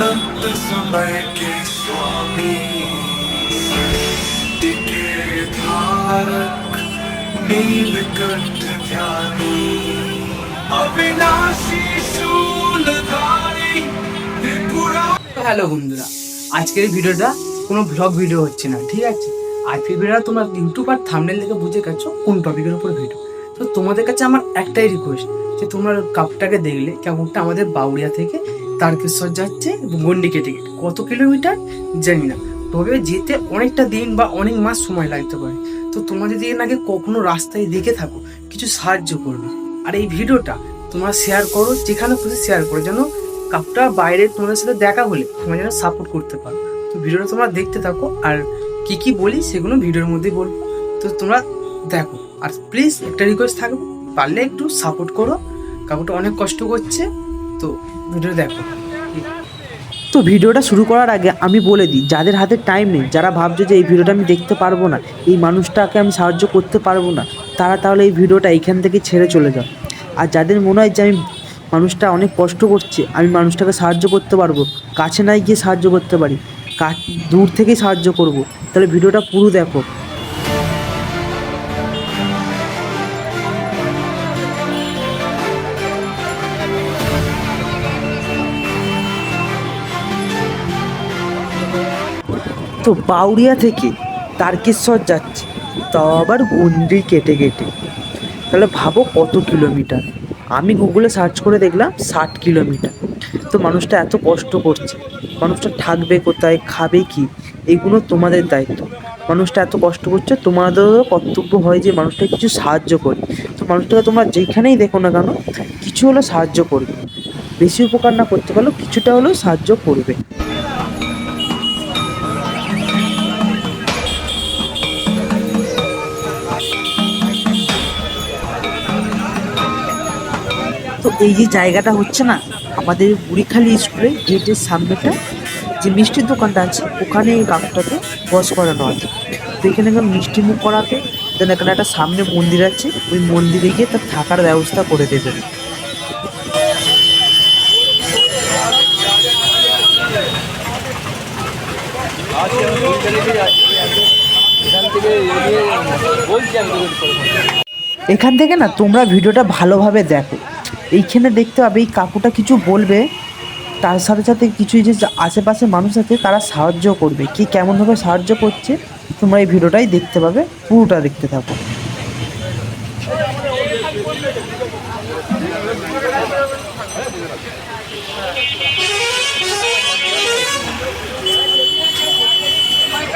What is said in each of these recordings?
നന്ദ സമയക്ക് സ്വാമി ധാരക് നീലകണ്ഠ হ্যালো বন্ধুরা। আজকের ভিডিওটা কোনো ব্লগ ভিডিও হচ্ছে না, ঠিক আছে? আজকের ভিডিওটা তোমরা ইউটিউব আর থামনেল দেখে বুঝে গেছো কোন টপিকের উপর ভিডিও তো তোমাদের কাছে আমার একটাই রিকোয়েস্ট যে তোমার কাপটাকে দেখলে কেমনটা আমাদের বাউরিয়া থেকে তারকেশ্বর যাচ্ছে গন্ডি কেটে কেটে কত কিলোমিটার? জানি না। তবে যেতে অনেকটা দিন বা অনেক মাস সময় লাগতে পারে। তো তোমরা যদি আগে কখনো রাস্তায় দেখে থাকো, কিছু সাহায্য করবে। আর এই ভিডিওটা তোমরা শেয়ার করো, যেখানে খুশি শেয়ার করো, যেন কাপটা বাইরে তোমাদের সাথে দেখা হলে তোমরা যেন সাপোর্ট করতে পারো। তো ভিডিওটা তোমরা দেখতে থাকো, আর কি কি বলি সেগুলো ভিডিওর মধ্যেই বলব। তো তোমরা দেখো, আর প্লিজ একটা রিকোয়েস্ট থাকবে, পারলে একটু সাপোর্ট করো। কাকুটা অনেক কষ্ট করছে। তো ভিডিও দেখো। তো ভিডিওটা শুরু করার আগে আমি বলে দিই, যাদের হাতে টাইম নেই, যারা ভাবছে যে এই ভিডিওটা আমি দেখতে পারব না, এই মানুষটাকে আমি সাহায্য করতে পারব না, তারা তাহলে এই ভিডিওটা এইখান থেকে ছেড়ে চলে যাও। আর যাদের মনে হয় যে আমি মানুষটা অনেক কষ্ট করছে, আমি মানুষটাকে সাহায্য করতে পারব, কাছে নাই গিয়ে সাহায্য করতে পারি দূর থেকেই সাহায্য করব, তাহলে ভিডিওটা পুরো দেখো। তো বাউরিয়া থেকে তারকেশ্বর যাচ্ছে। তাও আবার গন্ডি কেটে কেটে। তাহলে ভাবো কত কিলোমিটার? আমি গুগলে সার্চ করে দেখলাম ষাট কিলোমিটার। তো মানুষটা এত কষ্ট করছে। মানুষটা থাকবে কোথায়, খাবে কি? এগুলো তোমাদের দায়িত্ব। মানুষটা এত কষ্ট করছে, তোমাদেরও কর্তব্য হয় যে মানুষটা কিছু সাহায্য করে। তো মানুষটাকে তোমরা যেখানেই দেখো না কেন, কিছু হলেও সাহায্য করবে। বেশি উপকার না করতে পারলেও কিছুটা হলেও সাহায্য করবে। তো এই যে জায়গাটা হচ্ছে না আমাদের বুড়িখালি স্কুলে গেটের সামনেটা যে মিষ্টির দোকানটা আছে ওখানে এই কাকুটাকে বস করানো আছে। তো এখানে এখন মিষ্টি মুখ করাতে দেন এখানে একটা সামনে মন্দির আছে ওই মন্দিরে গিয়ে তার থাকার ব্যবস্থা করে দেবেন। এখান থেকে না তোমরা ভিডিওটা ভালোভাবে দেখো। এইখানে দেখতে পাবে এই কাকুটা কিছু বলবে, তার সাথে সাথে কিছু যে আশেপাশে মানুষ আছে, তারা সাহায্য করবে। কি কেমনভাবে সাহায্য করছে, তোমরা এই ভিডিওটাই দেখতে পাবে, পুরোটা দেখতে থাকো বাউরিয়া থেকে তারকেশ্বর বাউরিয়া থেকে তারকেশ্বর গন্ডি কেটে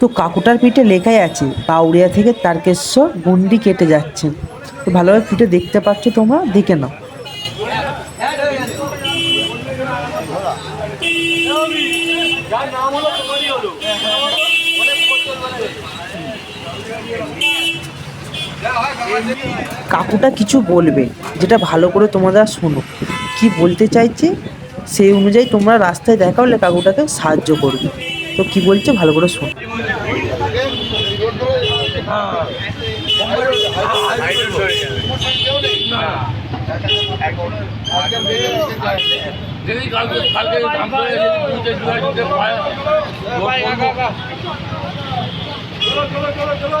তো কাকুটার পিঠে লেখাই আছে বাউরিয়া থেকে তারকেশ্বর গন্ডি কেটে যাচ্ছেন তো ভালোভাবে পিঠে দেখতে পাচ্ছ তোমরা, দেখে নাও। কাকুটা কিছু বলবে যেটা ভালো করে তোমরা শোনো। কি বলতে চাইছে সেই অনুযায়ী তোমরা রাস্তায় দেখা হলে কাকুটাকে সাহায্য করবে। তো কি বলছে ভালো করে শোনো। যদি কালকে কালকে ধান করে যদি পুজো জুয়া দিতে পারে একটা আছে কেরালা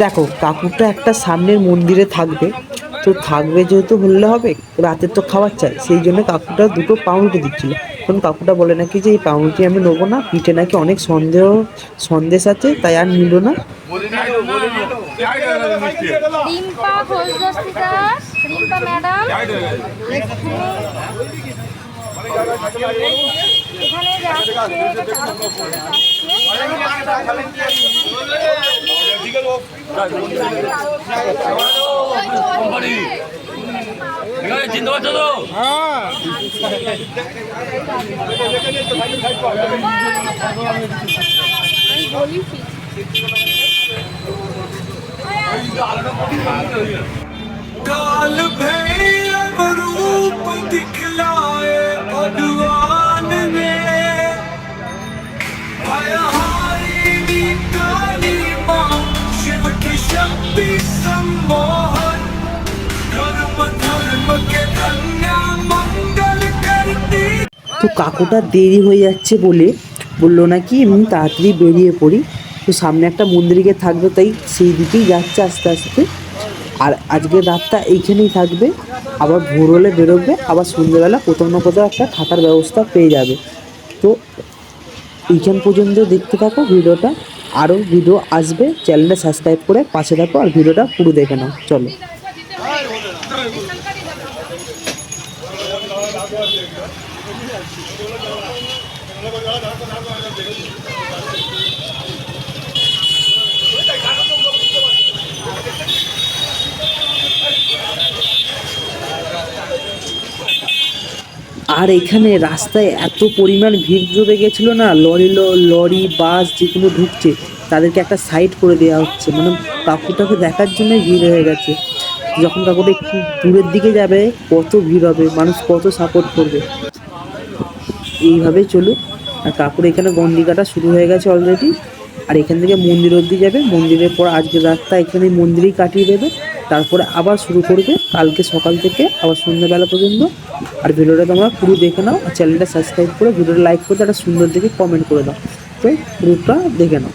দেখো কাকুটা একটা সামনের মন্দিরে থাকবে। তো থাকবে যেহেতু হলে হবে রাতের তো খাওয়ার চাই সেই জন্য কাকুটা দুটো পাউরুটি দিচ্ছিল। তখন কাকুটা বলে নাকি যে এই পাউরুটি আমি নেব না পিঠে নাকি অনেক সন্দেহ সন্দেশ আছে তাই আর নিল না। এখানে লিগেল ও কোম্পানি। এখানে চিনতে পারছ তো কাল ভেয়া রূপ দিখ सम्मोहन कर्म धर्म के कन्या मंगल करती তো কাকুটা দেরি হয়ে যাচ্ছে বলে বললো নাকি আমি তাড়াতাড়ি বেরিয়ে পড়ি তো সামনে একটা মন্দির গিয়ে থাকবে তাই সেই দিকেই যাচ্ছে আস্তে আস্তে আর আজকে রাতটা এইখানেই থাকবে আবার ভোর হলে বেরোবে আবার সন্ধ্যেবেলা কোথাও না কোথাও একটা থাকার ব্যবস্থা পেয়ে যাবে তো এইখান পর্যন্ত দেখতে থাকো ভিডিওটা আরও ভিডিও আসবে। চ্যানেলটা সাবস্ক্রাইব করে পাশে থাকো আর ভিডিওটা পুরো দেখে নাও। চলো। আর এখানে রাস্তায় এত পরিমাণ ভিড় জমে গেছিল না, লরি লরি, বাস যেগুলো ঢুকছে, তাদেরকে একটা সাইড করে দেওয়া হচ্ছে। মানে কাকুটাকে দেখার জন্য ভিড় হয়ে গেছে। যখন কাকুটা একটু দূরের দিকে যাবে, কত ভিড় হবে, মানুষ কত সাপোর্ট করবে। এইভাবে চলুক। আর কাকুর এখানে গন্ডি কাটা শুরু হয়ে গেছে অলরেডি আর এখান থেকে মন্দির অবধি যাবে। মন্দিরের পর আজকে রাতটা এখানে মন্দিরেই কাটিয়ে দেবে। তারপরে আবার শুরু করবে। কালকে সকাল থেকে আবার সন্ধ্যাবেলা পর্যন্ত। আর ভিডিওটা তোমরা পুরো দেখে নাও আর চ্যানেলটা সাবস্ক্রাইব করে ভিডিওটা লাইক করে একটা সুন্দর দেখে কমেন্ট করে দাও। তো পুরোটা দেখে নাও।